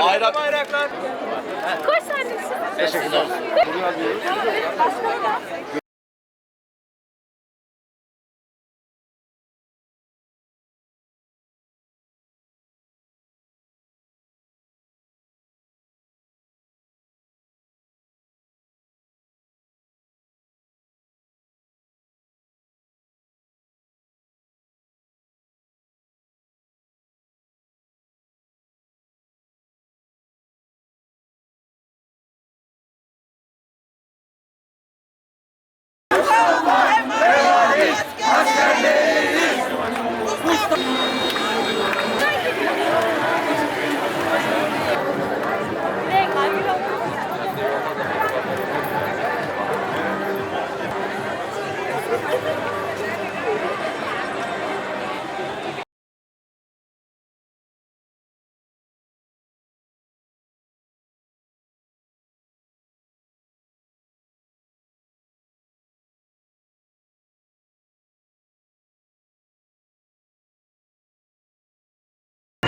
Bayrak bayraklar. Koş sen de. Teşekkürler. Başkanım da.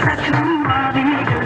That's who girl.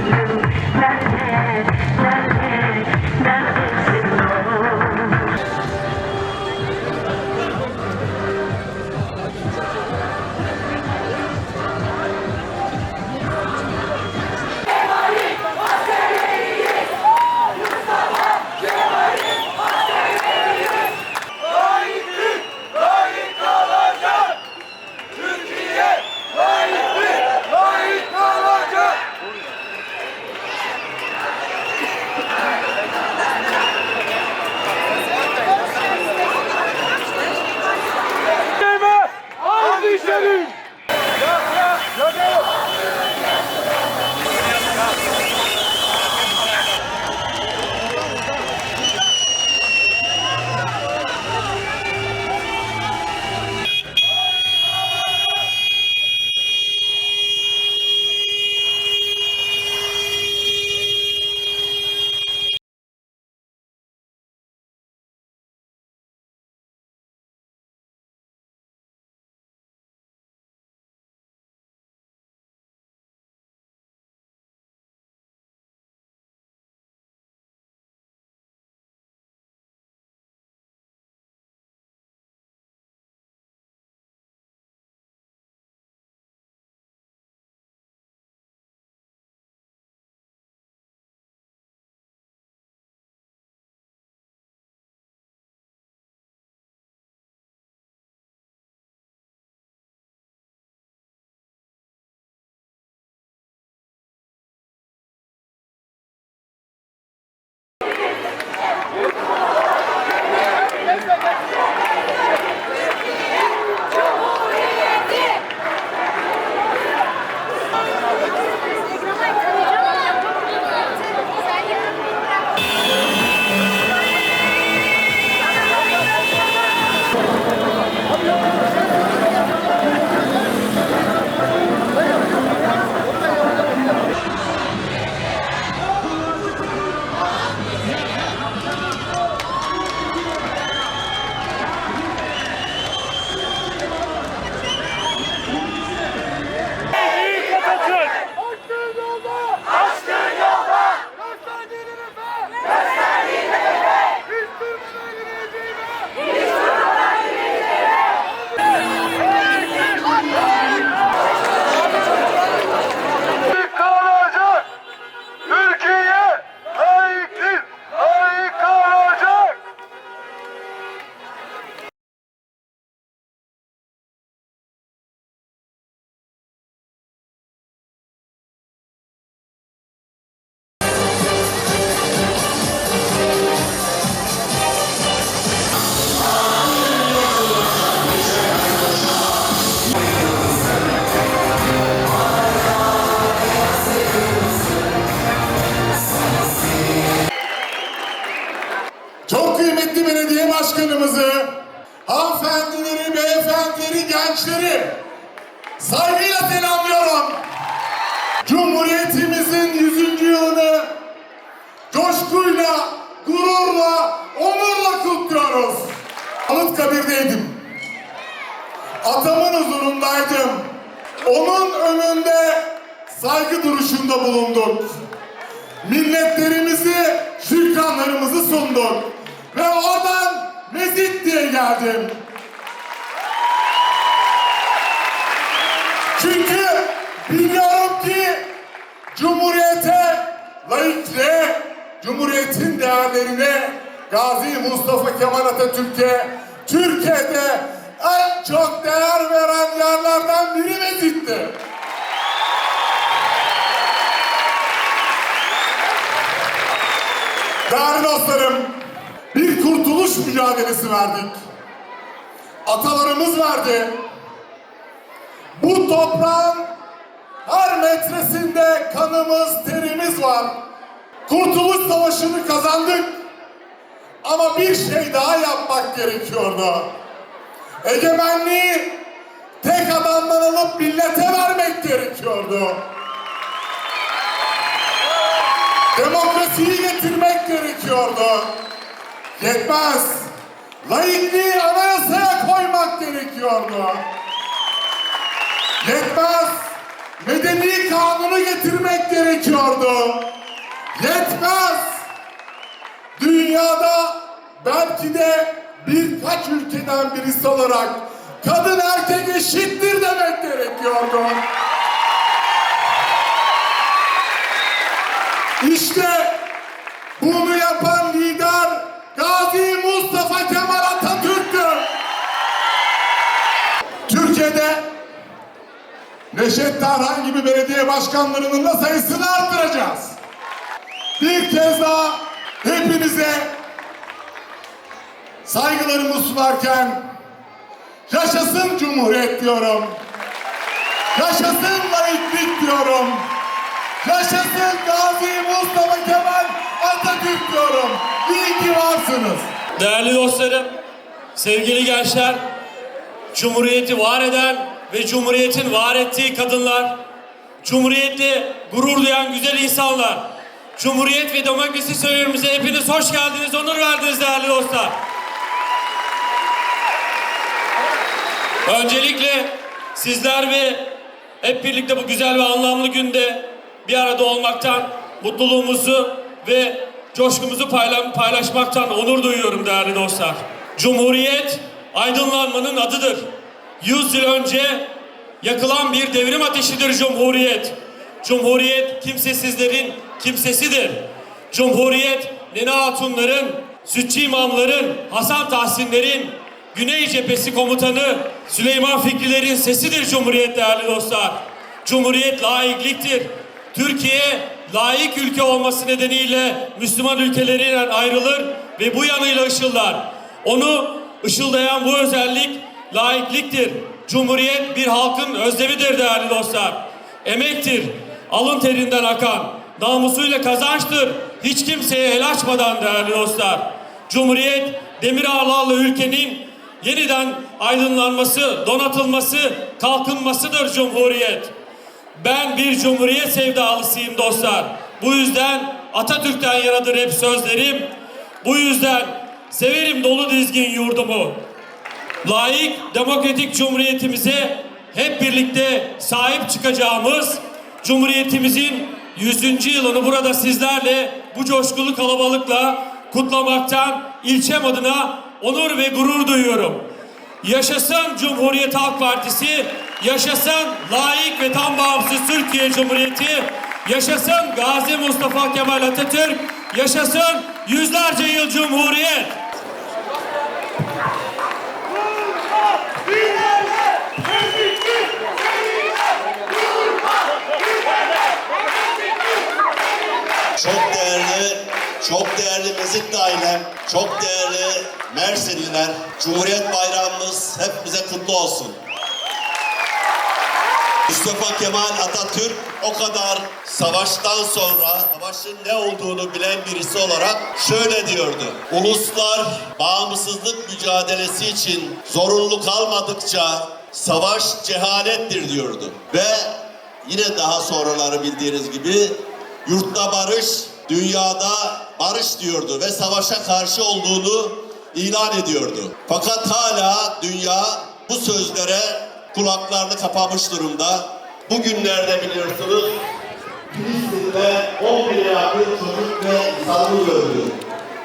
Beyefendileri, gençleri saygıyla selamlıyorum. Cumhuriyetimizin 100. yılını coşkuyla, gururla, onurla kutluyoruz. Anıtkabir'deydim. Atamın huzurundaydım. Onun önünde saygı duruşunda bulunduk. Milletlerimizi, şükranlarımızı sunduk. Ve oradan mezit diye geldim. Laikliğe, Cumhuriyetin değerlerine, Gazi Mustafa Kemal Atatürk'e, Türkiye'de en çok değer veren yerlerden biri Mezit'ti. Değerli dostlarım, bir kurtuluş mücadelesi verdik. Atalarımız verdi. Bu toprağın her metresinde kanımız, var. Kurtuluş Savaşı'nı kazandık. Ama bir şey daha yapmak gerekiyordu. Egemenliği tek adamdan alıp millete vermek gerekiyordu. Demokrasiyi getirmek gerekiyordu. Yetmez. Laikliği anayasaya koymak gerekiyordu. Yetmez. Medeni kanunu getirmek gerekiyordu. Yetmez. Dünyada belki de birkaç ülkeden birisi olarak kadın erkek eşittir demek gerekiyordu. İşte Neşet Tarhan gibi belediye başkanlarının da sayısını arttıracağız. Bir kez daha hepinize saygılarımı sunarken yaşasın Cumhuriyet diyorum. Yaşasın laiklik diyorum. Yaşasın Gazi Mustafa Kemal Atatürk diyorum. İyi ki varsınız. Değerli dostlarım, sevgili gençler, Cumhuriyeti var eden ve Cumhuriyetin var ettiği kadınlar, Cumhuriyetle gurur duyan güzel insanlar, Cumhuriyet ve demokrasi sömürümüze hepiniz hoş geldiniz, onur verdiniz değerli dostlar. Öncelikle sizler ve hep birlikte bu güzel ve anlamlı günde bir arada olmaktan mutluluğumuzu ve coşkumuzu payla- paylaşmaktan onur duyuyorum değerli dostlar. Cumhuriyet aydınlanmanın adıdır. Yüz yıl önce yakılan bir devrim ateşidir Cumhuriyet. Cumhuriyet kimsesizlerin kimsesidir. Cumhuriyet Nene Hatunların, Sütçü imamların, Hasan Tahsinlerin, Güney Cephesi Komutanı Süleyman Fikrilerin sesidir Cumhuriyet değerli dostlar. Cumhuriyet laikliktir. Türkiye laik ülke olması nedeniyle Müslüman ülkelerinden ayrılır ve bu yanıyla ışıldar. Onu ışıldayan bu özellik laikliktir. Cumhuriyet bir halkın özlemidir değerli dostlar. Emektir, alın terinden akan, namusuyla kazançtır. Hiç kimseye el açmadan değerli dostlar. Cumhuriyet demir ağlarla ülkenin yeniden aydınlanması, donatılması, kalkınmasıdır Cumhuriyet. Ben bir cumhuriyet sevdalısıyım dostlar. Bu yüzden Atatürk'ten yanadır hep sözlerim. Bu yüzden severim dolu dizgin yurdumu. Layık demokratik cumhuriyetimize hep birlikte sahip çıkacağımız Cumhuriyetimizin 100. yılını burada sizlerle bu coşkulu kalabalıkla kutlamaktan ilçem adına onur ve gurur duyuyorum. Yaşasın Cumhuriyet Halk Partisi, yaşasın layık ve tam bağımsız Türkiye Cumhuriyeti, yaşasın Gazi Mustafa Kemal Atatürk, yaşasın yüzlerce yıl Cumhuriyet. Çok değerli, çok değerli Mezitli ailem, çok değerli Mersinliler, Cumhuriyet Bayramımız hepimize kutlu olsun. Mustafa Kemal Atatürk o kadar savaştan sonra savaşın ne olduğunu bilen birisi olarak şöyle diyordu. Uluslar bağımsızlık mücadelesi için zorunlu kalmadıkça savaş cehalettir diyordu. Ve yine daha sonraları bildiğiniz gibi yurtta barış, dünyada barış diyordu ve savaşa karşı olduğunu ilan ediyordu. Fakat hala dünya bu sözlere kulaklarını kapamış durumda. Bugünlerde biliyorsunuz Filistin'de 10 bine yakın çocuk ve insanımız öldü.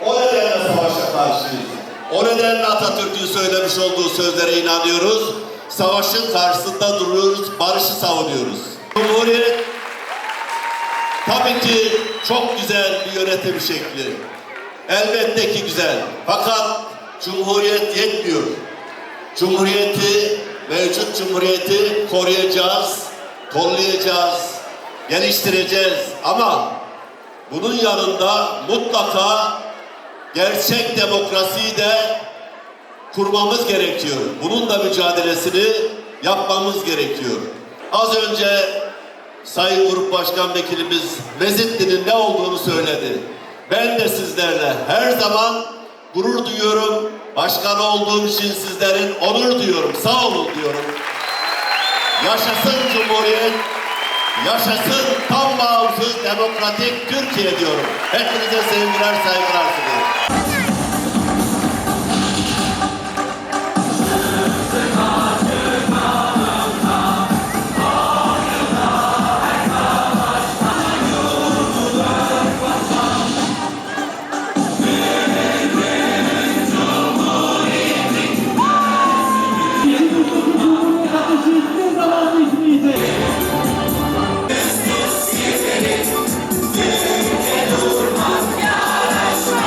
O nedenle savaşa karşıyız. O nedenle Atatürk'ün söylemiş olduğu sözlere inanıyoruz. Savaşın karşısında duruyoruz, barışı savunuyoruz. Cumhuriyet tabii ki çok güzel bir yönetim şekli. Elbette ki güzel. Fakat Cumhuriyet yetmiyor. Cumhuriyeti, mevcut cumhuriyeti koruyacağız, kollayacağız, geliştireceğiz. Ama bunun yanında mutlaka gerçek demokrasiyi de kurmamız gerekiyor. Bunun da mücadelesini yapmamız gerekiyor. Az önce Sayın Grup Başkan Vekilimiz Mezitli'nin ne olduğunu söyledi. Ben de sizlerle her zaman gurur duyuyorum. Başkan olduğum için sizlerin onur duyuyorum. Sağ olun diyorum. Yaşasın Cumhuriyet. Yaşasın tam bağımsız demokratik Türkiye diyorum. Hepinize sevgiler saygılar.